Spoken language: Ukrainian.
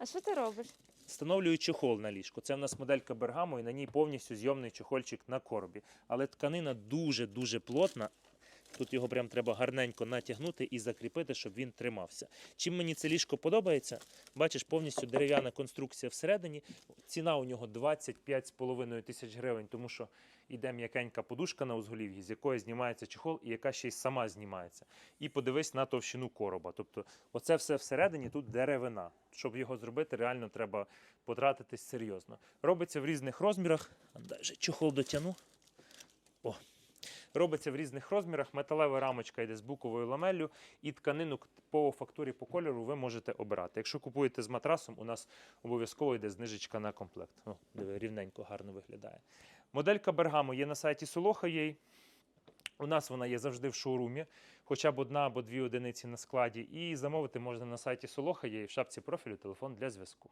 А що ти робиш? Встановлюю чохол на ліжко. Це в нас моделька Бергамо, і на ній повністю зйомний чохольчик на коробі. Але тканина дуже-дуже плотна. Тут його прям треба гарненько натягнути і закріпити, щоб він тримався. Чим мені це ліжко подобається, бачиш, повністю дерев'яна конструкція всередині. Ціна у нього 25,5 тисяч гривень, тому що йде м'якенька подушка на узголів'ї, з якої знімається чохол і яка ще й сама знімається. І подивись на товщину короба. Тобто, оце все всередині тут деревина. Щоб його зробити, реально треба потратитись серйозно. Робиться в різних розмірах. Далі чохол дотягну. Робиться в різних розмірах. Металева рамочка йде з буковою ламеллю, і тканину по фактурі по кольору ви можете обирати. Якщо купуєте з матрасом, у нас обов'язково йде знижечка на комплект. О, диви, рівненько гарно виглядає. Моделька Бергамо є на сайті Soloha.ua. У нас вона є завжди в шоурумі, хоча б одна або дві одиниці на складі. І замовити можна на сайті Soloha.ua в шапці профілю телефон для зв'язку.